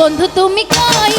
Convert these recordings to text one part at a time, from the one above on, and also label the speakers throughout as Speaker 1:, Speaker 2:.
Speaker 1: বন্ধু তুমি কই?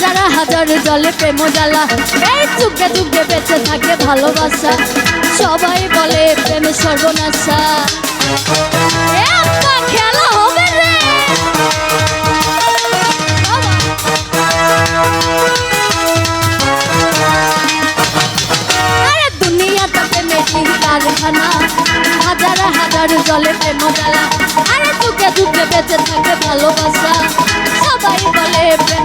Speaker 1: হাজার হাজার জলে প্রেম জ্বালা, এই যুগে যুগে বেঁচে থাকে ভালোবাসা। সবাই বলে প্রেমে সর্বনাশা। খেলা হবে রে! কারখানা। হাজার হাজার জলে প্রেম জ্বালা। আরে যুগে যুগে বেঁচে থাকে ভালোবাসা। সবাই বলে প্রেম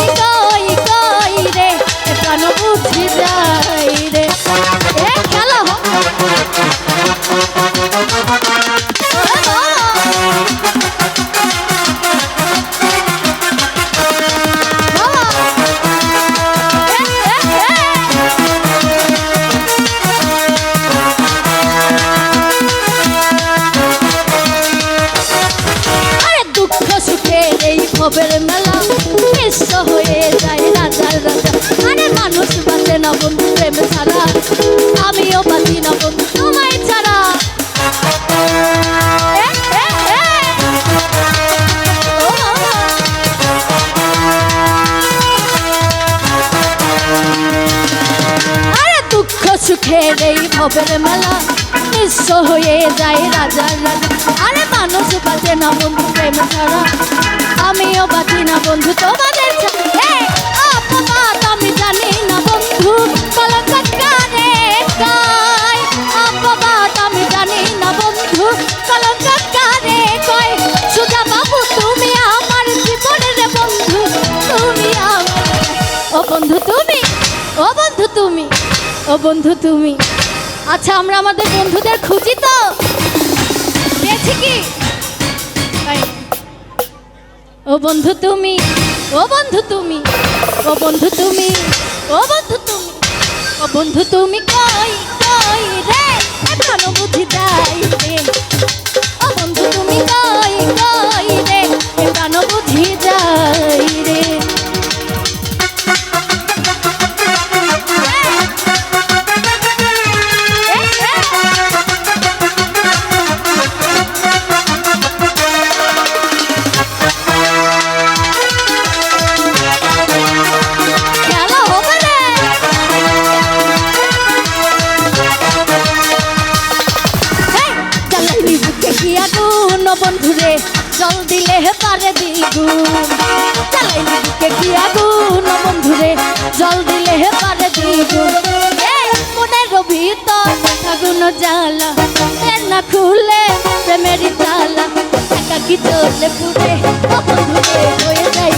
Speaker 1: খবর মেলা। বিশ্ব হয়ে যায় রাজার রাজা। আরে মানুষ বাঁচে না বন্ধু, প্রেম ছাড়া। আমিও বাঁচি না বন্ধু, তোমায় ছাড়া। সুখের এই ভবের মেলা। নিঃস্ব হয়ে যায় রাজার রাজা আরে মানুষ বাঁচে না বন্ধু, প্রেম ছাড়া। আমিও বাঁচি না বন্ধু, তোমাদের আমি জানি না বন্ধু। বাবু, তুমি বন্ধু। তুমি ও বন্ধু তুমি, ও বন্ধু তুমি, ও বন্ধু তুমি। আচ্ছা আমরা আমাদের বন্ধুদের খুঁজি তো। পেয়েছি কি? ও বন্ধু তুমি, ও বন্ধু তুমি, ও বন্ধু তুমি, ও বন্ধু তুমি, ও বন্ধু তুমি কই? বন্ধুরে, জল দিলে পারে দ্বিগুণ। জ্বালাইলি বুকে কি আগুন বন্ধুরে, জল দিলে পারে দ্বিগুণ। মনের ভিতর আগুন জ্বালা না খুলে প্রেমের জ্বালা একাকি চলে পুরে বন্ধুরে হয়ে যাই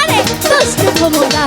Speaker 1: আরে, দুষ্ট ভমরা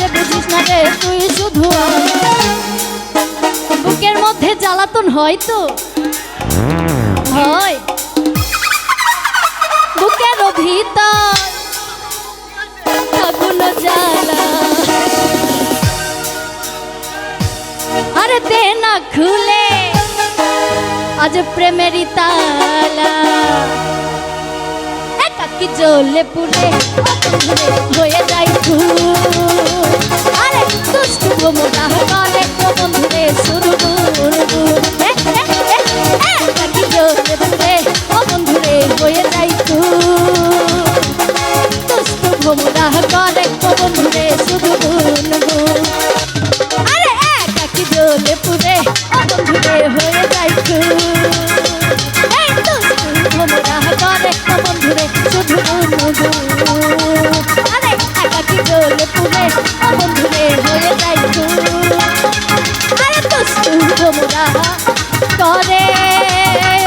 Speaker 1: যে বুঝিস না রে, তুই শুধু বুকের মধ্যে জ্বালাতন হয় তো? হয়। বুকের ভিতর আগুন জ্বালা। আরে দে না খুলে, আজ প্রেমেরই তালা। একাকি জ্বলে পুড়ে অতদূরে হয়ে যাই ধূপ। দুষ্টু ভোমরা করে তো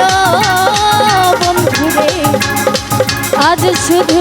Speaker 1: ও বন্ধুরে আজ শুধু